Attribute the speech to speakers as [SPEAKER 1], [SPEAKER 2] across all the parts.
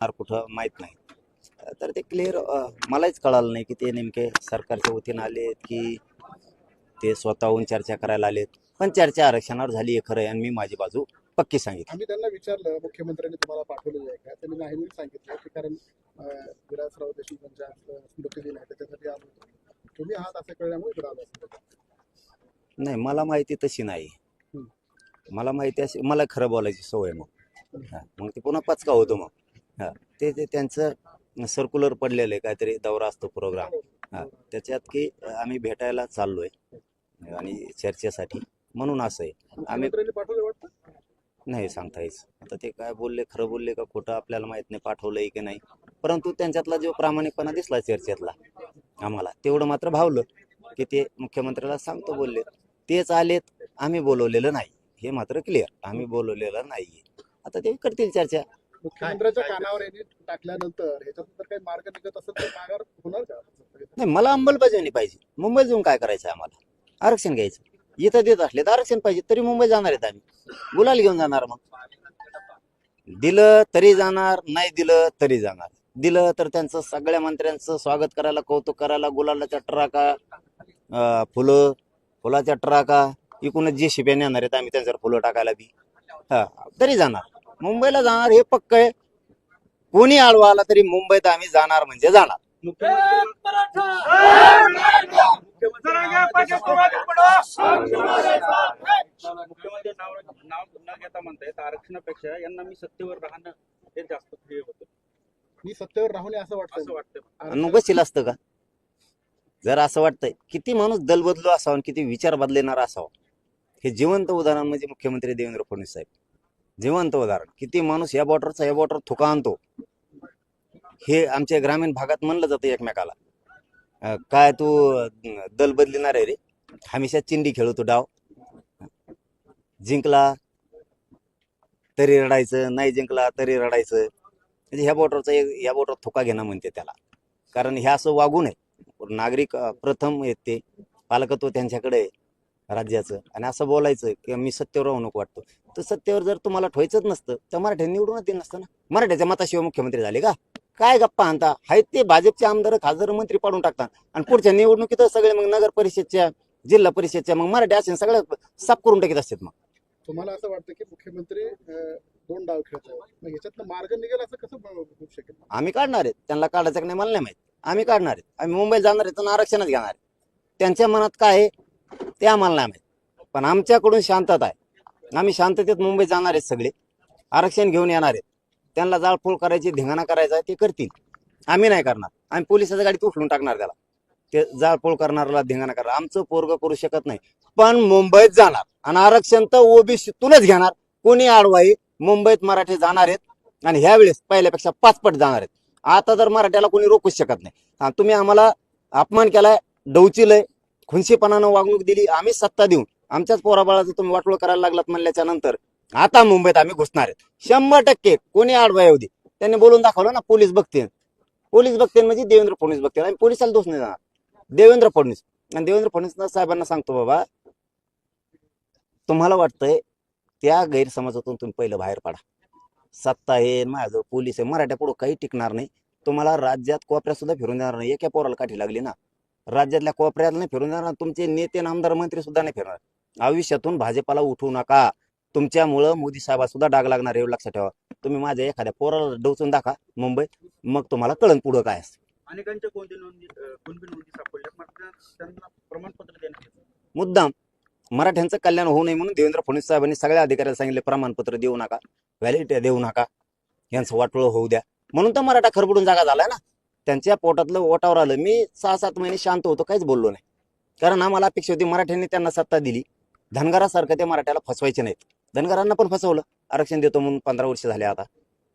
[SPEAKER 1] होणार कुठं माहीत नाही. तर ते क्लिअर मलाच कळालं नाही की ते नेमके सरकारच्या वतीनं आलेत की ते स्वतःहून चर्चा करायला आलेत पण चर्चा आरक्षणावर झाली आहे खरं आणि मी माझी बाजू पक्की सांगितली.
[SPEAKER 2] आम्ही त्यांना विचारलं मुख्यमंत्र्यांनी तुम्हाला पाठवलेलं आहे का? त्यांनी नाही म्हणून सांगितलं की कारण विलासराव देशमुख यांच्या स्मृती दिन आहे त्याच्यासाठी आलो तुम्ही आहात असं कळल्यामुळे इकडे आलो
[SPEAKER 1] नाही मला माहिती तशी नाही. मला माहिती अशी मला खरं बोलायची सवय मग. मग ते पुन्हा पचका होतो मग. ते ते त्यांचं सर्क्युलर पडलेलं आहे काहीतरी दौरा असतो प्रोग्राम हा. त्याच्यात की आम्ही भेटायला चाललोय आणि चर्चेसाठी म्हणून असं आहे. आम्ही नाही सांगता येईल आता ते काय बोलले खरं बोलले का खोटं आपल्याला माहीत नाही पाठवलंय की नाही. परंतु त्यांच्यातला जो प्रामाणिकपणा दिसला चर्चेतला आम्हाला तेवढं मात्र भावलं की ते मुख्यमंत्र्याला सांगतो बोलले. तेच आलेत आम्ही बोलवलेलं नाही. हे मात्र क्लिअर आम्ही बोलवलेलं नाहीये. आता ते करतील चर्चा.
[SPEAKER 2] मुख्यमंत्र्यांच्या कानावर यांनी टाकल्यानंतर ह्याच्यातून जर काही मार्ग निघत असेल तर होणार का?
[SPEAKER 1] नाही मला अंमलबजावणी पाहिजे. मुंबईत जाऊन काय करायचं आम्हाला? आरक्षण घ्यायचं. इथं देत असले तर आरक्षण पाहिजे तरी मुंबई जाणार आहेत आम्ही. गुलाल घेऊन जाणार मग. दिलं तरी जाणार नाही दिलं तरी जाणार. दिलं तर त्यांचं सगळ्या मंत्र्यांचं स्वागत करायला कौतुक करायला गुलालाच्या ट्राका फुलं फुलाच्या ट्राका इकूनच जे शिप्याने येणार आहेत आम्ही त्यांच्यावर फुलं टाकायला बी. हा तरी जाणार. मुंबईला जाणार हे पक्क आहे. कोणी आडवा आला तरी मुंबईत आम्ही जाणार म्हणजे जाणार.
[SPEAKER 3] मुख्यमंत्री नाव नाव न घेता म्हणतायत आरक्षणापेक्षा यांना मी सत्तेवर राहणं हे जास्त प्रिय होतं
[SPEAKER 2] मी सत्तेवर असं
[SPEAKER 3] असं
[SPEAKER 2] वाटतं
[SPEAKER 1] असतं का? जर असं वाटतंय किती माणूस दल बदलू असावा आणि किती विचार बदलणारा असावा? हे जिवंत उदाहरण म्हणजे मुख्यमंत्री देवेंद्र फडणवीस साहेब. जिवंत उदाहरण. किती माणूस या बॉर्डरचा या बॉर्डर थुका आणतो? हे आमच्या ग्रामीण भागात म्हणलं जातं एकमेकाला. काय तू दल बदलणार आहे रे? हमेशा चिंडी खेळतो डाव. जिंकला तरी रडायचं. नाही जिंकला तरी रडायचं. म्हणजे ह्या बॉर्डरचा या बॉर्डर थुका घेणं म्हणते त्याला. कारण हे असं वागू नये नागरिक प्रथम येते ते. पालकत्व त्यांच्याकडे आहे. राज्याचं. आणि असं बोलायचं की मी सत्तेवर राहू नको वाटतो. तर सत्तेवर जर तुम्हाला ठेवायचंच नसतं तर मराठ्यांनी निवडूनच दिलं नसतं ना. मराठ्याच्या मताशिवाय मुख्यमंत्री झाले का? काय गप्पा आणता? आहेत ते भाजपचे आमदार खासदार मंत्री पाडून टाकतात. आणि पुढच्या निवडणुकीत सगळे मग नगर परिषदच्या जिल्हा परिषदच्या मग मराठी असेल सगळ्या साफ करून टाकीत असतात मग.
[SPEAKER 2] तुम्हाला असं वाटतं की मुख्यमंत्री दोन डाव खेळत आहेत. मग ह्याच्यातनं मार्ग निघेल असं कसं होऊ शकेल?
[SPEAKER 1] आम्ही काढणार आहेत. त्यांना काढायचं का नाही मला नाही माहीत. आम्ही काढणार आहेत. आम्ही मुंबईत जाणार आहेत आणि आरक्षणच घेणार त्यांच्या मनात काय आहे? ते आम्हाला नाही माहीत. पण आमच्याकडून शांतता आहे. आम्ही शांततेत मुंबईत जाणार आहेत सगळे. आरक्षण घेऊन येणार आहेत. त्यांना जाळपोळ करायची धिंगाणा करायचा आहे ते करतील. आम्ही नाही करणार. आम्ही पोलिसाच्या गाडीत उचलून टाकणार त्याला. ते जाळपोळ करणाऱ्याला धिंगाणा करणार. आमचं पोरग करू शकत नाही. पण मुंबईत जाणार. आणि आरक्षण तर ओबीसीतूनच घेणार. कोणी आडवाई मुंबईत मराठी जाणार आहेत. आणि ह्या वेळेस पहिल्यापेक्षा पाचपट जाणार आहेत. आता तर मराठ्याला कोणी रोखूच शकत नाही. तुम्ही आम्हाला अपमान केलाय डवचिलय खुनशीपणानं वागणूक दिली आम्ही सत्ता देऊन आमच्याच पोराबाळाचं तुम्ही वाटोळ करायला लागलात म्हणल्याच्या नंतर आता मुंबईत आम्ही घुसणार आहेत. शंभर टक्के कोणी आडवा येऊ दे. त्यांनी बोलून दाखवलं ना पोलीस बघते पोलीस बघते म्हणजे देवेंद्र फडणवीस बघतील आम्ही पोलिसाला दोष नाही जाणार. देवेंद्र फडणवीस. आणि देवेंद्र फडणवीस साहेबांना सांगतो बाबा तुम्हाला वाटतंय त्या गैरसमाजातून तुम्ही पहिलं बाहेर पडा. सत्ता आहे माझं पोलीस आहे मराठ्या पुढं काही टिकणार नाही. तुम्हाला राज्यात कोपऱ्यात सुद्धा फिरून देणार नाही. एका पोराला काठी लागली ना राज्यातल्या कोपऱ्यात नाही फिरून देणार तुमचे नेते आमदार मंत्री सुद्धा नाही फिरणार. आयुष्यातून भाजपाला उठवू नका. तुमच्यामुळं मोदी साहेबा सुद्धा डाग लागणार आहे, एवढं लक्षात ठेवा. तुम्ही माझ्या एखाद्या पोराला डोचून दाखवा मुंबईत मग तुम्हाला कळण पुढं काय असतं.
[SPEAKER 3] अनेकांच्या कोणती नोंदी अं, कुणबी नोंदी सापडल्या मात्र त्यांना प्रमाणपत्र देण्यात येतं.
[SPEAKER 1] मुद्दाम मराठ्यांचं कल्याण होऊ नये म्हणून देवेंद्र फडणवीस साहेबांनी सगळ्या अधिकाऱ्याला सांगितले प्रमाणपत्र देऊ नका व्हॅलिडिटी देऊ नका यांचं वाटोळ होऊ द्या. म्हणून तर मराठा खरबडून जागा झालाय ना. त्यांच्या पोटातलं ओटावर आलं. मी सहा सात महिने शांत होतो काहीच बोललो नाही. कारण आम्हाला अपेक्षा होती मराठ्यांनी त्यांना सत्ता दिली. धनगरासारखं ते मराठ्याला फसवायचे नाहीत. धनगरांना पण फसवलं. आरक्षण देतो म्हणून पंधरा वर्ष झाले आता.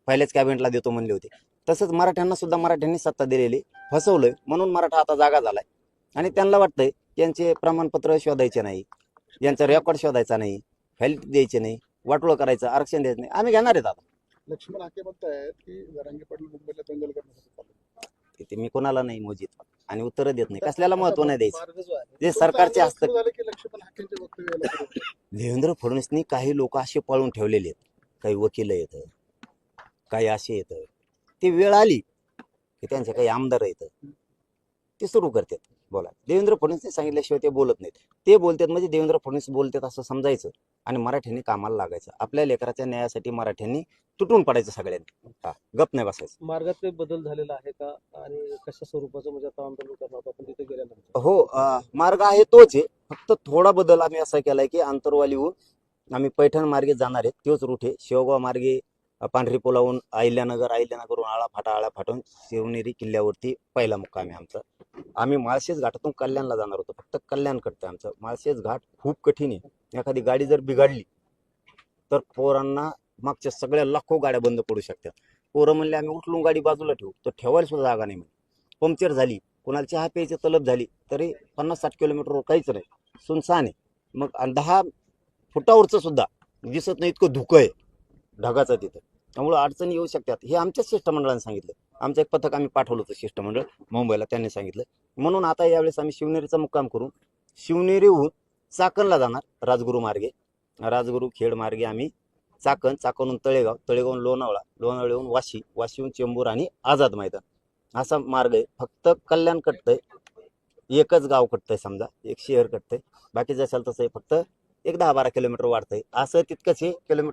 [SPEAKER 1] पहिल्याच कॅबिनेटला देतो म्हणले होते. तसंच मराठ्यांना सुद्धा मराठ्यांनी सत्ता दिलेली फसवलंय. म्हणून मराठा आता जागा झालाय. आणि त्यांना वाटतंय यांचे प्रमाणपत्र शोधायचे नाही. यांचा रेकॉर्ड शोधायचा नाही. फॅलिटी द्यायची नाही. वाटोळ करायचं आरक्षण द्यायचं नाही. आम्ही घेणार आहेत आता.
[SPEAKER 2] लक्ष्मण हाके म्हणतायत की जरांगे पाटील मुंबईला दंगल करण्यासाठी चालले.
[SPEAKER 1] ते मी कोणाला नाही मोजित. आणि उत्तर देत नाही. कसल्याला महत्त्व नाही द्यायचं.
[SPEAKER 2] जो
[SPEAKER 1] सरकारचे असतं. देवेंद्र फडणवीसनी काही लोक असे पळून ठेवलेले आहेत. काही वकील येत. काही असे येत. ती वेळ आली की त्यांचे काही आमदार आहेत ते सुरू करतात. बोला. देवेंद्र फडणवीसने सांगितल्याशिवाय ते बोलत नाहीत. ते बोलतात म्हणजे देवेंद्र फडणवीस बोलतात असं समजायचं आणि मराठ्यांनी कामाला लागायचं. आपल्या लेकराच्या न्यायासाठी मराठ्यांनी तुटून पडायचं सगळ्यांनी. हा गप नाही बसायचं.
[SPEAKER 4] मार्गात काही बदल झालेला आहे का? आणि कशा स्वरूपाचं म्हणजे आता आंदोलन करणार आपण तिथे गेल्यानंतर?
[SPEAKER 1] हो अं, मार्ग आहे तोच आहे. फक्त थोडा बदल आम्ही असा केलाय की आंतरवालीहून आम्ही पैठण मार्गे जाणार आहेत. तोच रूट आहे. शेवगाव मार्गे पांढरी पुलावून अहिल्यानगर अहिल्यानगरहून आळा फाटा आळा फाटून शिवनेरी किल्ल्यावरती पहिला मुक्काम आहे आमचा. आम्ही माळशेज घाटातून कल्याणला जाणार होतो. फक्त कल्याण कडतं आमचं. माळशेज घाट खूप कठीण आहे. एखादी गाडी जर बिघडली तर पोरांना मागच्या सगळ्या लाखो गाड्या बंद पडू शकतात. पोरं म्हणले आम्ही उठलून गाडी बाजूला ठेवू. तर ठेवायला सुद्धा जागा नाही म्हणजे पंक्चर झाली. कोणाला चहा प्यायची तलब झाली तरी पन्नास साठ किलोमीटरवर काहीच नाही. सुनसान आहे. मग आणि दहा फुटावरचं सुद्धा दिसत नाही इतकं धुकं आहे. ढगाचं तिथं. त्यामुळे अडचणी येऊ शकतात. हे आमच्याच शिष्टमंडळाने सांगितलं. आमचं एक पथक आम्ही पाठवलं होतं शिष्टमंडळ मुंबईला. त्यांनी सांगितलं. म्हणून आता यावेळेस आम्ही शिवनेरीचा मुक्काम करून शिवनेरीहून चाकणला जाणार राजगुरू मार्गे. राजगुरू खेड मार्गे आम्ही चाकण चाकणहून तळेगाव तळेगावहून लोणावळा लोणावळेहून वाशी वाशीहून चेंबूर आणि आझाद मैदान. असा मार्ग आहे. फक्त कल्याण कटतंय. एकच गाव कटतंय समजा. एक शहर कटतंय. बाकी जसाल तसं आहे फक्त एक दहा बारा किलोमीटर वाढतंय. असं तितकंच हे किलोमीटर